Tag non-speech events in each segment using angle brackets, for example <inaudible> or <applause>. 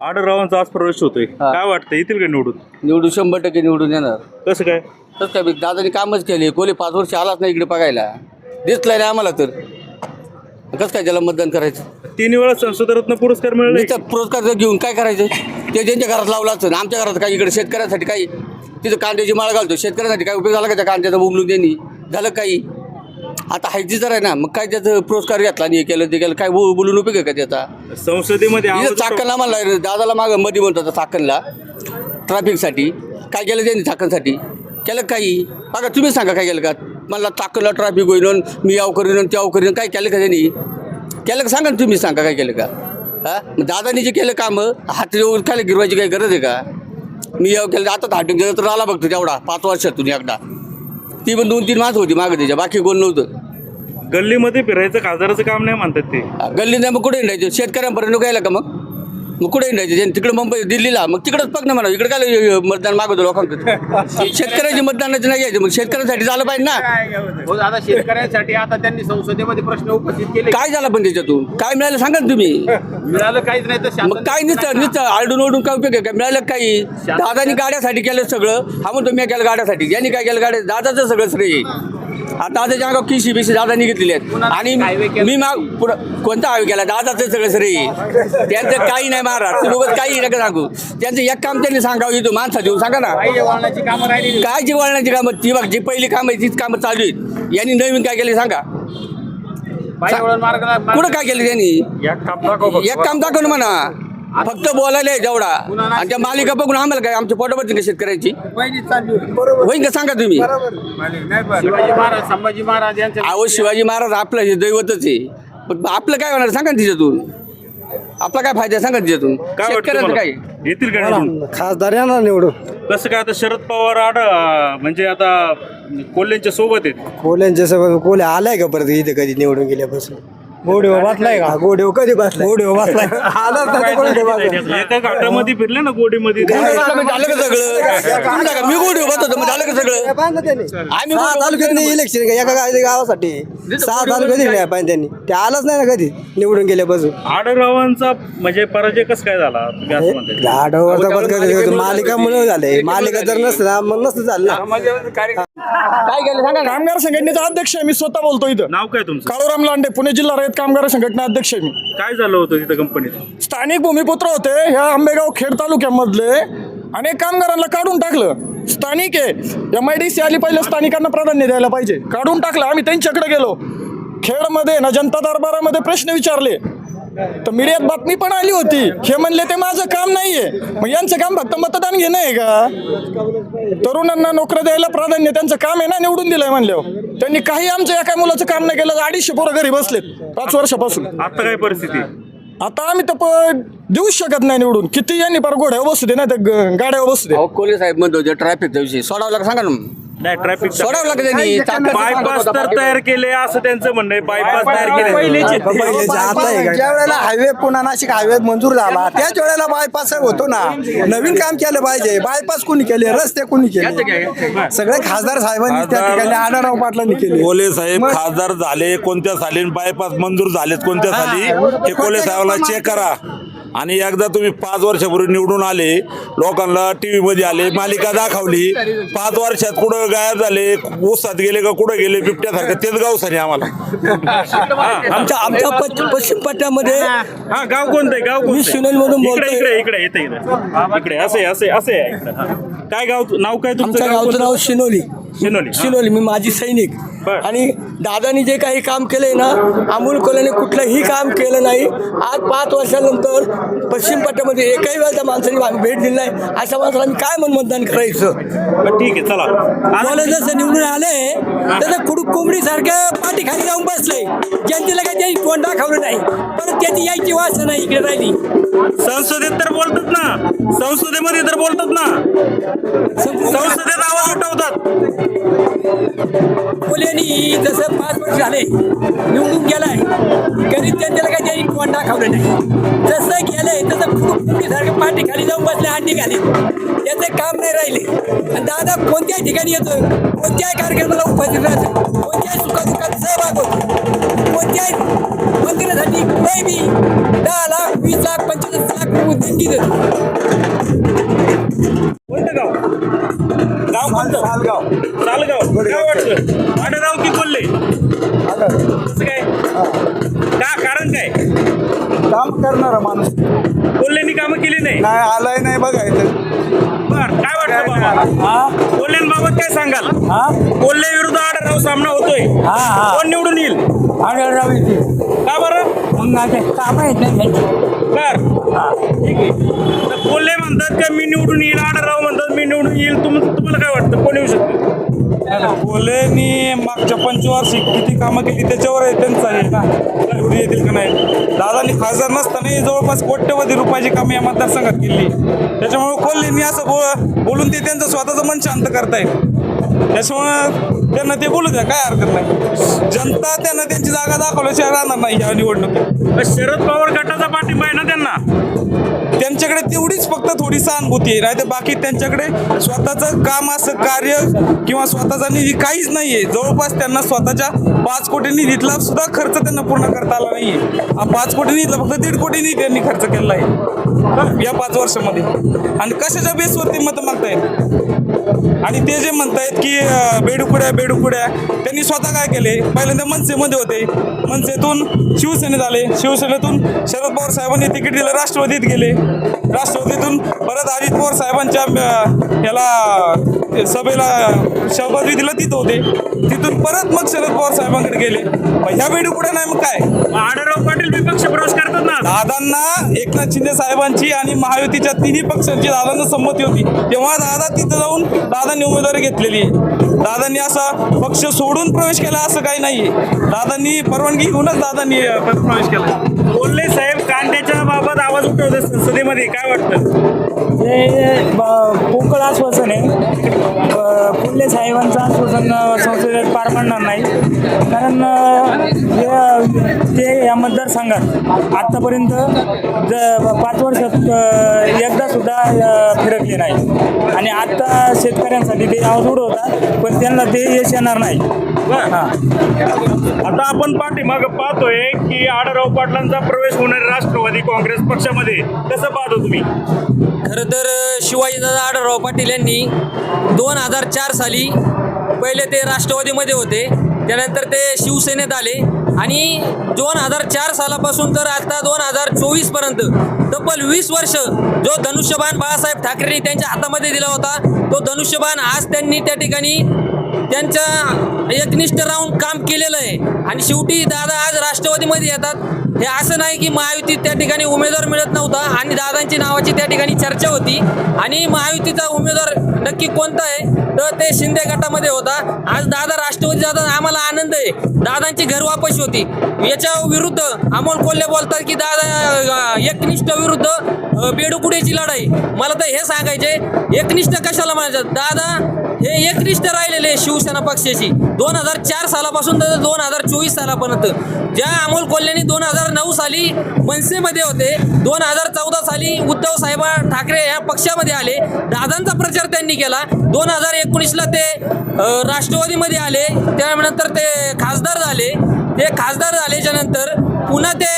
आडररावांचा आज प्रवेश होतोय. हा. काय वाटतं येतील का निवडून? निवडून शंभर टक्के निवडून येणार. कसं काय? तसं काय बी दादानी कामच केले कोले पाच वर्ष आलाच नाही इकडे बघायला. दिसलाय नाही आम्हाला तर. कसं काय त्याला मतदान करायचं? तीन वेळा संसदरत्न पुरस्कार मिळाले. नुसतं पुरस्कार घेऊन काय करायचं? ते त्यांच्या घरात लावला असतं आमच्या घरात काय इकडे शेतकऱ्यासाठी काही तिथं कांद्याची माळ घालतो शेतकऱ्यासाठी काय उपयोग झाला का त्या कांद्याचा उमलून त्यांनी? झालं काही? आता हायची तर आहे ना मग काय त्याचं पुरस्कार घेतला आणि हे केलं ते केलं काय बो- बोलून उपयोग आहे का त्याचा? संसदेमध्ये इथं आवाज चाकणला म्हणला दादाला मागं मध्ये म्हणतो चाकणला ट्रॅफिकसाठी. काय केलं त्यांनी चाकणसाठी? केलं काही? बघा तुम्ही सांगा काय केलं का? मला चाकणला ट्रॅफिक होईल मी याव करीन आणि त्याव करीन काय केलं का त्यांनी? केलं का? सांगा ना तुम्ही सांगा काय केलं का? हा? मग दादानी जे केलं कामं हात येऊन काय गिरवायची काही गरज आहे का? मी याव केलं आता हाटून गेलं तर आला बघतो तेवढा पाच वर्षातून एकदा. ती पण दोन तीन माणसं होती मागं त्याच्या. बाकी कोण नव्हतं. गल्लीमध्ये फिरायचं खासदाराचं काम नाही म्हणतात ते. गल्ली नाही मग कुठे शेतकऱ्यांपर्यंत गायला का मग? मग कुठे त्यांनी तिकडे मुंबई दिल्लीला मग तिकडंच बघ ना म्हणा इकडे काय मतदान मागवतो लोकांकडे? शेतकऱ्याचे मतदानाचं नाही घ्यायचं. मग शेतकऱ्यांसाठी झालं पाहिजे ना. हो दादा शेतकऱ्यांसाठी आता त्यांनी संसदेमध्ये प्रश्न उपस्थित केले. काय झालं पण त्याच्यातून? काय मिळालं सांगा ना तुम्ही. मिळालं काहीच नाही तर मग काय नुसतं नुसतं आरडून ओढून काय उपयोग आहे? काय मिळालं काही? दादानी गाड्यासाठी केलं सगळं. हा म्हणतो मी केलं गाड्यासाठी. यांनी काय केलं गाड्या दादाचं सगळं श्रेय. आता दादाच्या अंगावर किशी बिशी दादानी घेतलेली आहेत. आणि. मी माग पुढं कोणता हायवे केला? दादाचं सगळं श्रेय. आहे. त्यांचं काही नाही महाराज. तुम्ही काही नका सांगू. त्यांचं एक काम त्यांनी सांगावं इथं माणसा देऊन सांगा ना. वळणाची कामं काय जी वळणाची कामं? ती बघ जी पहिली कामं आहे तीच कामं चालू आहेत. यांनी नवीन काय केले सांगा. बाई वळण मार्ग कुठं काय केलं त्यांनी? एक काम दाखव ना म्हणा. फक्त बोलायला आहे जेवढा. आणि त्या मालिका बघून आम्हाला काय आमच्या पोटावरती का शेतकऱ्याची? होईन का सांगा तुम्ही? शिवाजी महाराज संभाजी महाराज यांच्या अहो शिवाजी महाराज आपलं हे दैवतच आहे. पण आपलं काय होणार सांगा ना तिच्यातून. आपला काय फायदा सांगा ना तिच्यातून. काय वाटतं शेतकऱ्याचं काय? येतील का निवडून खासदार येणार निवडून कसं काय आता शरद पवार आड म्हणजे आता कोल्ह्यांच्या सोबत आहेत. कोल्यांच्या सगळं कोले आलाय का परत इथे कधी निवडून गेल्यापासून? गोडेव बसलाय का? गोडेव कधी बसलाय? गोडेव बसलाय. <laughs> एका घाटामध्ये फिरले ना गोडीमध्ये. झालं का सगळं? <laughs> मी गोडी होत होतो मग झालं का सगळं. आम्ही तालुक्यात नाही इलेक्शन का? एका गाव- गावासाठी. सहा तालुक्यात नाही पाहिजे त्यांनी? ते आलाच नाही ना कधी? निवडून गेल्यापासून आडररावांचा म्हणजे पराजय कसं काय झाला? तुम्ही असं म्हणताय लाडोवरचा पत्कर मालिकामुळे झाले? मालिका जर नसतं ना मग नसतं झालं. काय केलं? सांगा कामगार संघटनेचा अध्यक्ष आहे. मी स्वतः बोलतो इथं. नाव काय तुमचं? काळूराम लांडे पुणे जिल्हा रयत कामगार संघटना अध्यक्ष आहे मी. काय झालं होतं तिथं कंपनीत स्थानिक भूमिपुत्र होते ह्या आंबेगाव खेड तालुक्यामधले. अनेक कामगारांना काढून टाकलं. स्थानिक आहे. एम आय डी सी आली पहिले स्थानिकांना प्राधान्य द्यायला पाहिजे. काढून टाकलं. आम्ही त्यांच्याकडे गेलो. खेडमध्ये ना जनता दरबारामध्ये प्रश्न विचारले. तर मीडियात बातमी पण आली होती. हे म्हणले ते माझं काम नाहीये. मग यांचं काम फक्त मतदान घेणं आहे का? तरुणांना नोकऱ्या द्यायला प्राधान्य त्यांचं काम आहे ना निवडून दिलंय म्हणल्यावर. त्यांनी काही आमच्या एका मुलाचं काम नाही केलं अडीचशे पोरं घरी बसलेत पाच वर्षापासून. आता काय परिस्थिती? आता आम्ही तर प- देऊच शकत नाही निवडून. किती यांनी पर घोड्यावर बसू दे नाही तर ग- गाड्यावर बसू दे. अहो कोले साहेब म्हणतो ट्रॅफिकचा विषय. सोडावं लागलं सांगा ना नाही ट्रॅफिक सोडावं लागलं त्यांनी चाकरचं बायपास सांगत तर. तयार केले असं त्यांचं म्हणणं आहे. बायपास तयार केले. पहिलेचे आता आहे का? ज्या वेळेला हायवे पुन्हा नाशिक हायवे मंजूर झाला त्याच वेळेला बायपास होतो ना. नवीन काम केलं पाहिजे. बायपास कुणी केले? रस्ते कुणी केले? सगळे खासदार साहेबांनी त्या ठिकाणी आढळराव पाटलांनी केले. कोले साहेब खासदार झाले कोणत्या साली बायपास मंजूर झालेत कोणत्या साली? हे कोले साहेबांना चेक करा. आणि एकदा तुम्ही पाच वर्षापूर्वी निवडून आले लोकांना टीव्ही मध्ये आले मालिका दाखवली पाच वर्षात कुठं गायब झाले उसात गेले का कुठं गेले बिबट्यासारखं तेच गाव सरी आम्हाला आमच्या आमच्या पश्चिम पश्चिम पट्ट्यामध्ये हा गाव कोणतं आहे गाव कोणतं आहे? शिवनेरीमधून इकडे बोलतोय. इकडे इकडे इथे इथे इकडे असे असे असे आहे इकडे, हा. काय गाव नाव काय तुमचं आमच्या गावचं कोणतं? नाव शिनोली शिनोली हा. शिनोली मी माजी सैनिक. आणि दादानी जे काही काम केलंय ना अमोल कोल्याने कुठलंही काम केलं नाही. आज पाच वर्षानंतर पश्चिम पट्ट्यामध्ये एकही वेळेला माणसाने आम्ही भेट दिली नाही. अशा माणसाला आम्ही काय म्हणून मतदान करायचं ठीक आहे चला. मला आता- जसं निवडून आले तसं कुडूक कोंबडी सारख्या पाठी खाली जाऊन बसले. जनतेला काही त्याची तोंड दाखवलं नाही. परत त्याची यायची वास नाही इकडे राहिली. संसदेत तर बोलतात ना. संसदेमध्ये तर बोलतात ना. संसदेत आवाज उठवतात. त्यांनी जसं पाच वर्ष झाले निवडून गेलाय कधी जनतेला काही त्यांनी तोंड दाखवलं नाही. जसं गेलंय तसं खूप सारखं पाठी खाली जाऊन बसले अंडी घाली त्याचे काम नाही राहिले. आणि दादा कोणत्याही ठिकाणी येतो कोणत्याही कार्यक्रमाला उपस्थित राहतो कोणत्याही सुखादुखात सहभाग होतो कोणत्याही मंदिरासाठी काही बी दहा लाख वीस लाख पंचवीस देणगी देतो कोणतं गाव गाव कोणतं? सालगाव. सालगाव. काय वाटतं आडराव की कोल्हे? कसं काय? का? कारण काय? काम करणारा माणूस. कोल्हेनी कामं केली नाही. नाही आलाय नाही बघायचं. बर काय वाटतं बाबा? कोल्ह्यांबाबत काय सांगाल? कोल्हे विरुद्ध आडराव सामना होतोय. कोण निवडून येईल? का बरं? काम आहेत बर. ठीक आहे तर कोल्हे म्हणतात का मी निवडून येईल आडराव म्हणतात मी निवडून येईल. तुम तुम्हाला काय वाटतं? कोण येऊ शकतो? कोल्हेनी मागच्या पंचवार्षिक किती कामं केली त्याच्यावर आहे त्यांचं आहे ना. निवडून येतील का नाही? दादानी खासदार नसताना जवळपास कोट्यवधी रुपयाची कामं या मतदारसंघात केली. त्याच्यामुळे कोल्हेनी असं बो बोलून ते त्यांचं स्वतःचं मन शांत करतायत. त्याच्यामुळं त्यांना ते बोलू द्या काय हरकत नाही. जनता त्यांना त्यांची जागा दाखवल्याशिवाय राहणार नाही या निवडणुकीत. शरद पवार गटाचा पाठिंबा आहे ना त्यांना? त्यांच्याकडे तेवढीच फक्त थोडी सहानुभूती आहे. नाही तर बाकी त्यांच्याकडे स्वतःचं काम असं कार्य किंवा स्वतःचा निधी काहीच नाही आहे जवळपास त्यांना स्वतःच्या पाच कोटी निधीतला सुद्धा खर्च त्यांना पूर्ण करता आला नाही हा पाच कोटी निधीतला फक्त दीड कोटी निधी त्यांनी खर्च केलेला आहे. या पाच वर्षामध्ये. आणि कशाच्या बेसवरती मतं मागतायत? आणि ते जे म्हणतायत की अं, बेडुकुड्या बेडुकुड्या त्यांनी स्वतः काय केले? पहिल्यांदा मनसेमध्ये होते. मनसेतून शिवसेनेत आले. शिवसेनेतून शरद पवार साहेबांनी तिकीट दिलं राष्ट्रवादीत गेले. राष्ट्रवादीतून परत अजित पवार साहेबांच्या याला सभेला शपथविधीला तिथं होते. तिथून परत मग शरद पवार साहेबांकडे गेले. ह्या बेडुकुड्या नाही मग काय? आडराव पाटील विपक्ष प्रवेश करतात ना? दादांना एकनाथ शिंदे साहेबांची आणि महायुतीच्या तिन्ही पक्षांची दादांना संमती होती. तेव्हा दादा तिथं जाऊन दादांनी उमेदवारी घेतलेली आहे. दादांनी असा पक्ष सोडून प्रवेश केला असं काही नाहीये. दादांनी परवानगी घेऊनच दादांनी प्रवेश केला. कोल्हे साहेब कांद्याच्या बाबत आवाज उठवतात संसदेमध्ये काय वाटतं? हे पोकळ आश्वासन आहे. फुले साहेबांचं आश्वासन संसदेत पार पडणार नाही. कारण ते या मतदारसंघात आत्तापर्यंत ज पाच वर्षात एकदा सुद्धा फिरकले नाही. आणि आत्ता शेतकऱ्यांसाठी ते आवाज उडवतात पण त्यांना ते यश येणार नाही. हां. आता आपण पाठीमाग पाहतोय की आडराव पाटलांचा प्रवेश होणार राष्ट्रवादी काँग्रेस पक्षामध्ये कसं पाहतो तुम्ही? खरं तर शिवाजीदादा आढळराव पाटील यांनी दोन हजार चार साली पहिले ते राष्ट्रवादीमध्ये होते त्यानंतर ते शिवसेनेत आले आणि दोन हजार चार सालापासून तर आता दोन हजार चोवीसपर्यंत तब्बल वीस वर्ष जो धनुष्यबाण बाळासाहेब ठाकरेंनी त्यांच्या हातामध्ये दिला होता तो धनुष्यबाण आज त्यांनी त्या ठिकाणी त्यांच्या एकनिष्ठ राहून काम केलेलं आहे. आणि शेवटी दादा आज राष्ट्रवादीमध्ये येतात हे असं नाही की महायुतीत त्या ठिकाणी उमेदवार मिळत नव्हता आणि दादांची नावाची त्या ठिकाणी चर्चा होती. आणि महायुतीचा उमेदवार नक्की कोणता आहे? तर ते शिंदे गटामध्ये होता. आज दादा राष्ट्रवादी दादा आम्हाला आनंद आहे. दादांची घर वापस होती. याच्या विरुद्ध अमोल कोल्हे बोलतात की दादा एकनिष्ठ विरुद्ध बेडुकुड्याची लढाई. मला तर हे सांगायचे एकनिष्ठ कशाला म्हणायचं? दादा हे एकनिष्ठ राहिलेले शिवसेना पक्षाची. दोन हजार चार सालापासून तर दोन हजार चोवीस सालापर्यंत. ज्या अमोल कोल्ह्यांनी दोन हजार नऊ साली मनसेमध्ये होते दोन हजार चौदा साली उद्धव साहेब ठाकरे या पक्षामध्ये आले दादांचा प्रचार त्यांनी केला. दोन हजार एकोणीसला ते राष्ट्रवादीमध्ये आले त्यानंतर ते खासदार झाले. ते खासदार झाल्याच्यानंतर पुन्हा ते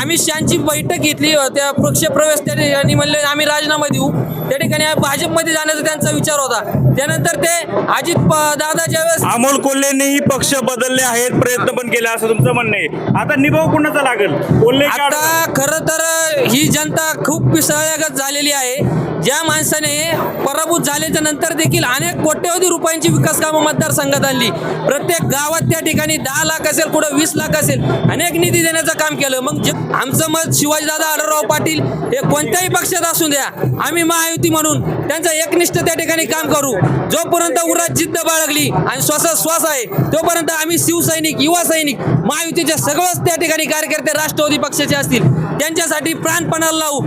अमित शहाची बैठक घेतली त्या पक्ष प्रवेश त्या ठिकाणी म्हणले आम्ही राजीनामा देऊ. त्या ठिकाणी भाजपमध्ये जाण्याचा त्यांचा विचार होता. त्यानंतर ते अजित दादा ज्यावेळेस अमोल कोल्हेंनीही पक्ष बदलले आहेत प्रयत्न पण केले असं तुमचं म्हणणं आहे. आता निभाव कुणाचा लागेल? कोल्हे? आता खरं तर ही जनता खूप पिसळ्यागत झालेली आहे. ज्या माणसाने पराभूत झाल्याच्यानंतर देखील अनेक कोट्यवधी रुपयांची विकास कामं मतदारसंघात आणली. प्रत्येक गावात त्या ठिकाणी दहा लाख असेल कुठं वीस लाख असेल अनेक निधी देण्याचं काम केलं. मग जे- आमचं मत शिवाजीदादा आढळराव पाटील हे कोणत्याही पक्षात असू द्या आम्ही महायुती म्हणून त्यांचं एकनिष्ठ त्या ठिकाणी काम करू. जोपर्यंत उरात जिद्द बाळगली आणि श्वासात श्वास आहे तोपर्यंत आम्ही शिवसैनिक युवा सैनिक महायुतीचे सगळंच त्या ठिकाणी कार्यकर्ते राष्ट्रवादी पक्षाचे असतील. त्यांच्यासाठी प्राणपणाला लावू.